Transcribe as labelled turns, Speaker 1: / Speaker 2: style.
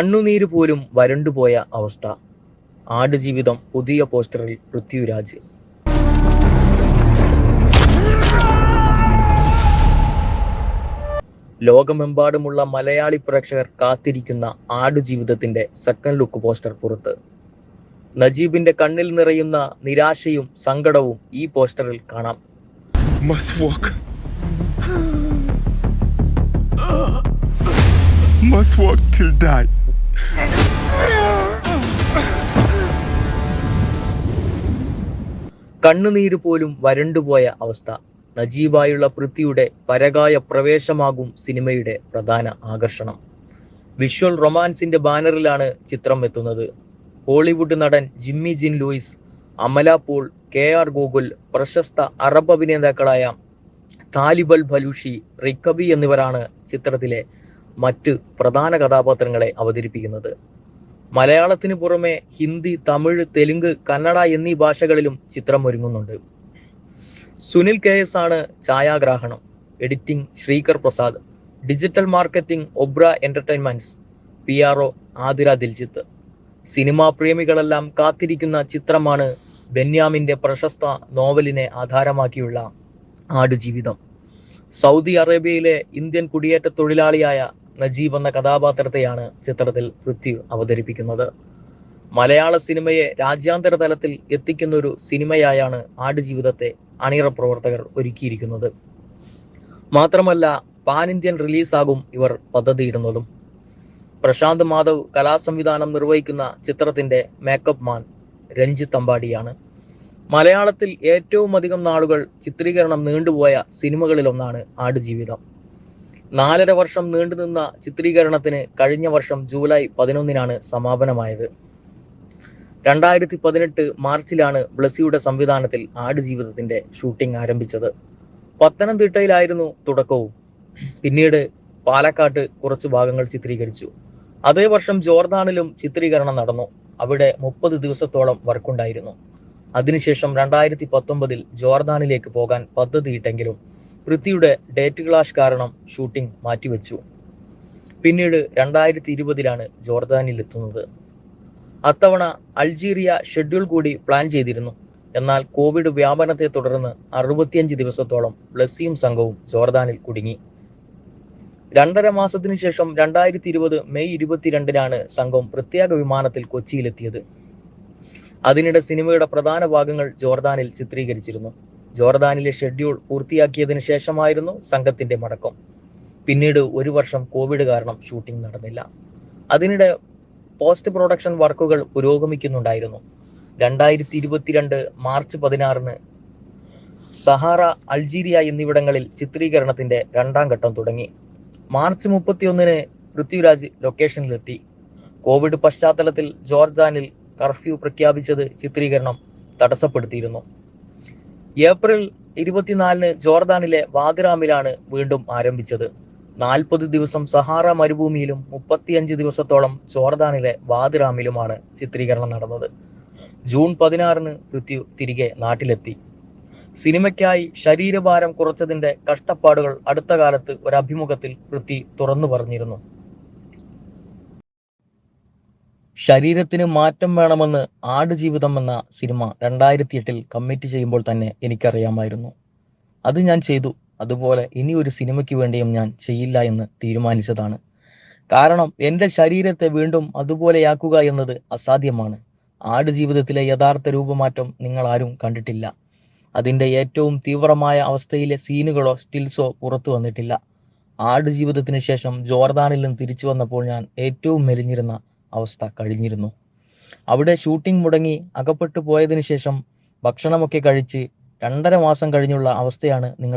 Speaker 1: കണ്ണുനീര് പോലും വരണ്ടുപോയ അവസ്ഥ ആടുജീവിതം പുതിയ പോസ്റ്ററിൽ പൃഥ്വിരാജ് ലോകമെമ്പാടുമുള്ള മലയാളി പ്രേക്ഷകർ കാത്തിരിക്കുന്ന ആടുജീവിതത്തിന്റെ സെക്കൻഡ് ലുക്ക് പോസ്റ്റർ പുറത്ത് നജീബിന്റെ കണ്ണിൽ നിറയുന്ന നിരാശയും സങ്കടവും ഈ പോസ്റ്ററിൽ കാണാം
Speaker 2: must walk. till die.
Speaker 1: കണ്ണുനീര് പോലും വരണ്ടുപോയ അവസ്ഥ. നജീബായുള്ള പൃഥ്വിയുടെ പരകായ പ്രവേശമാകും സിനിമയുടെ പ്രധാന ആകർഷണം. വിഷ്വൽ റൊമാൻസിന്റെ ബാനറിലാണ് ചിത്രം എത്തുന്നത്. ഹോളിവുഡ് നടൻ Jimmy Jean Louis Amala Paul K R Gokul പ്രശസ്ത അറബ് അഭിനേതാക്കളായ താലിബൽ ഭലൂഷി റിക്കബി എന്നിവരാണ് ചിത്രത്തിലെ മറ്റ് പ്രധാന കഥാപാത്രങ്ങളെ അവതരിപ്പിക്കുന്നത്. മലയാളത്തിന് പുറമെ ഹിന്ദി തമിഴ് തെലുങ്ക് കന്നഡ എന്നീ ഭാഷകളിലും ചിത്രം ഒരുങ്ങുന്നുണ്ട്. സുനിൽ കെ എസ് ആണ് ഛായാഗ്രാഹണം. Editing Sreekar Prasad. Digital marketing ഒബ്ര entertainments. P R O Athira Diljith. Cinema പ്രേമികളെല്ലാം കാത്തിരിക്കുന്ന ചിത്രമാണ് ബെന്യാമിന്റെ പ്രശസ്ത നോവലിനെ ആധാരമാക്കിയുള്ള ആടുജീവിതം. സൗദി അറേബ്യയിലെ ഇന്ത്യൻ കുടിയേറ്റ തൊഴിലാളിയായ നജീബ് എന്ന കഥാപാത്രത്തെയാണ് ചിത്രത്തിൽ പൃഥ്വി അവതരിപ്പിക്കുന്നത്. മലയാള സിനിമയെ രാജ്യാന്തര തലത്തിൽ എത്തിക്കുന്ന ഒരു സിനിമയായാണ് ആടുജീവിതത്തെ അണിയറ പ്രവർത്തകർ ഒരുക്കിയിരിക്കുന്നത്. മാത്രമല്ല പാൻ ഇന്ത്യൻ റിലീസാകും ഇവർ പദ്ധതിയിടുന്നതും. പ്രശാന്ത് മാധവ് കലാസംവിധാനം നിർവഹിക്കുന്ന ചിത്രത്തിന്റെ മേക്കപ്പ് മാൻ രഞ്ജിത്ത് അമ്പാടിയാണ്. മലയാളത്തിൽ ഏറ്റവും അധികം നാളുകൾ ചിത്രീകരണം നീണ്ടുപോയ സിനിമകളിലൊന്നാണ് ആടുജീവിതം. നാലര വർഷം നീണ്ടുനിന്ന ചിത്രീകരണത്തിന് കഴിഞ്ഞ വർഷം ജൂലൈ പതിനൊന്നിനാണ് സമാപനമായത്. രണ്ടായിരത്തി പതിനെട്ട് മാർച്ചിലാണ് ബ്ലസിയുടെ സംവിധാനത്തിൽ ആടുജീവിതത്തിന്റെ ഷൂട്ടിംഗ് ആരംഭിച്ചത്. പത്തനംതിട്ടയിലായിരുന്നു തുടക്കവും. പിന്നീട് പാലക്കാട്ട് കുറച്ച് ഭാഗങ്ങൾ ചിത്രീകരിച്ചു. അതേ വർഷം ജോർദാനിലും ചിത്രീകരണം നടന്നു. അവിടെ മുപ്പത് ദിവസത്തോളം വർക്കുണ്ടായിരുന്നു. അതിനുശേഷം രണ്ടായിരത്തി പത്തൊമ്പതിൽ ജോർദാനിലേക്ക് പോകാൻ പദ്ധതിയിട്ടെങ്കിലും പൃഥ്വിയുടെ ഡേറ്റ് ക്ലാഷ് കാരണം ഷൂട്ടിംഗ് മാറ്റിവെച്ചു. പിന്നീട് രണ്ടായിരത്തി ഇരുപതിലാണ് ജോർദാനിൽ എത്തുന്നത്. അത്തവണ അൾജീരിയ ഷെഡ്യൂൾ കൂടി പ്ലാൻ ചെയ്തിരുന്നു. എന്നാൽ കോവിഡ് വ്യാപനത്തെ തുടർന്ന് അറുപത്തിയഞ്ച് ദിവസത്തോളം ബ്ലസ്സിയും സംഘവും ജോർദാനിൽ കുടുങ്ങി. രണ്ടര മാസത്തിനു ശേഷം രണ്ടായിരത്തി ഇരുപത് മെയ് ഇരുപത്തിരണ്ടിനാണ് സംഘം പ്രത്യേക വിമാനത്തിൽ കൊച്ചിയിലെത്തിയത്. അതിനിടെ സിനിമയുടെ പ്രധാന ഭാഗങ്ങൾ ജോർദാനിൽ ചിത്രീകരിച്ചിരുന്നു. ജോർദാനിലെ ഷെഡ്യൂൾ പൂർത്തിയാക്കിയതിനു ശേഷമായിരുന്നു സംഘത്തിന്റെ മടക്കം. പിന്നീട് ഒരു വർഷം കോവിഡ് കാരണം ഷൂട്ടിംഗ് നടന്നില്ല. അതിനിടെ പോസ്റ്റ് പ്രൊഡക്ഷൻ വർക്കുകൾ പുരോഗമിക്കുന്നുണ്ടായിരുന്നു. രണ്ടായിരത്തി ഇരുപത്തിരണ്ട് മാർച്ച് പതിനാറിന് സഹാറ അൾജീരിയ എന്നിവിടങ്ങളിൽ ചിത്രീകരണത്തിന്റെ രണ്ടാം ഘട്ടം തുടങ്ങി. മാർച്ച് മുപ്പത്തിയൊന്നിന് പൃഥ്വിരാജ് ലൊക്കേഷനിലെത്തി. കോവിഡ് പശ്ചാത്തലത്തിൽ ജോർജാനിൽ കർഫ്യൂ പ്രഖ്യാപിച്ചത് ചിത്രീകരണം തടസ്സപ്പെടുത്തിയിരുന്നു. ഏപ്രിൽ ഇരുപത്തിനാലിന് ജോർദാനിലെ വാദിറാമിലാണ് വീണ്ടും ആരംഭിച്ചത്. നാൽപ്പത് ദിവസം സഹാറ മരുഭൂമിയിലും മുപ്പത്തിയഞ്ച് ദിവസത്തോളം ജോർദാനിലെ വാദിറാമിലുമാണ് ചിത്രീകരണം നടന്നത്. ജൂൺ പതിനാറിന് പൃഥ്വി തിരികെ നാട്ടിലെത്തി. സിനിമയ്ക്കായി ശരീരഭാരം കുറച്ചതിന്റെ കഷ്ടപ്പാടുകൾ അടുത്ത കാലത്ത് ഒരു അഭിമുഖത്തിൽ പൃഥ്വി തുറന്നു പറഞ്ഞിരുന്നു. ശരീരത്തിന് മാറ്റം വേണമെന്ന് ആടുജീവിതം എന്ന സിനിമ രണ്ടായിരത്തി എട്ടിൽ കമ്മിറ്റ് ചെയ്യുമ്പോൾ തന്നെ എനിക്കറിയാമായിരുന്നു. അത് ഞാൻ ചെയ്തു. അതുപോലെ ഇനി ഒരു സിനിമയ്ക്ക് വേണ്ടിയും ഞാൻ ചെയ്യില്ല എന്ന് തീരുമാനിച്ചതാണ്. കാരണം എന്റെ ശരീരത്തെ വീണ്ടും അതുപോലെയാക്കുക എന്നത് അസാധ്യമാണ്. ആടുജീവിതത്തിലെ യഥാർത്ഥ രൂപമാറ്റം നിങ്ങൾ ആരും കണ്ടിട്ടില്ല. അതിന്റെ ഏറ്റവും തീവ്രമായ അവസ്ഥയിലെ സീനുകളോ സ്റ്റിൽസോ പുറത്തു വന്നിട്ടില്ല. ആട് ആടുജീവിതത്തിന് ശേഷം ജോർദാനിൽ നിന്ന് തിരിച്ചു വന്നപ്പോൾ ഞാൻ ഏറ്റവും മെലിഞ്ഞിരുന്ന അവസ്ഥ കഴിഞ്ഞിരുന്നു. അവിടെ ഷൂട്ടിംഗ് മുടങ്ങി അകപ്പെട്ടു പോയതിനു ശേഷം ഭക്ഷണമൊക്കെ കഴിച്ച് രണ്ടര മാസം കഴിഞ്ഞുള്ള അവസ്ഥയാണ് നിങ്ങൾ